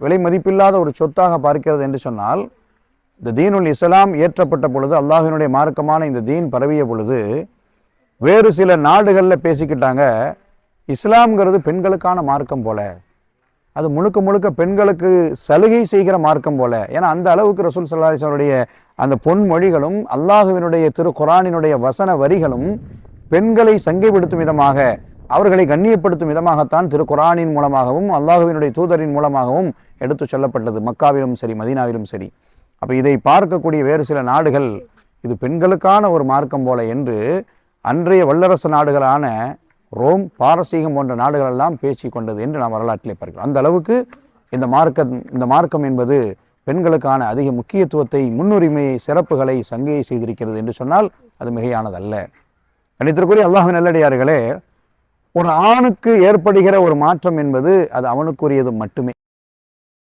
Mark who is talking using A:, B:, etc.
A: விலை மதிப்பில்லாத ஒரு சொத்தாக பார்க்கிறது என்று சொன்னால் இந்த தீனுல் இஸ்லாம் ஏற்றப்பட்ட பொழுது அல்லாஹினுடைய மார்க்கமான இந்த தீன் பரவிய பொழுது வேறு சில நாடுகளில் பேசிக்கிட்டாங்க இஸ்லாம்ங்கிறது பெண்களுக்கான மார்க்கம் போல அது முழுக்க முழுக்க பெண்களுக்கு சலுகை செய்கிற மார்க்கம் போல. ஏன்னா அந்த அளவுக்கு ரசூல் சல்லாஹிஸ்வனுடைய அந்த பொன்மொழிகளும் அல்லாஹுவினுடைய திரு குரானினுடைய வசன வரிகளும் பெண்களை சங்கைப்படுத்தும் விதமாக அவர்களை கண்ணியப்படுத்தும் விதமாகத்தான் திரு குரானின் மூலமாகவும் அல்லாஹுவினுடைய தூதரின் மூலமாகவும் எடுத்து சொல்லப்பட்டது. மக்காவிலும் சரி மதீனாவிலும் சரி. அப்போ இதை பார்க்கக்கூடிய வேறு சில நாடுகள் இது பெண்களுக்கான ஒரு மார்க்கம் போல என்று அன்றைய வல்லரசு நாடுகளான ரோம் பாரசீகம் போன்ற நாடுகளெல்லாம் பேசி கொண்டது என்று நாம் வரலாற்றிலே பார்க்கிறோம். அந்த அளவுக்கு இந்த மார்க்கம் இந்த மார்க்கம் என்பது பெண்களுக்கான அதிக முக்கியத்துவத்தை முன்னுரிமையை சிறப்புகளை சங்கையை செய்திருக்கிறது என்று சொன்னால் அது மிகையானதல்ல. கணித்திற்குரிய அல்லாஹ் நல்லடியார்களே ஒரு ஆணுக்கு ஏற்படுகிற ஒரு மாற்றம் என்பது அது அவனுக்குரியது மட்டுமே.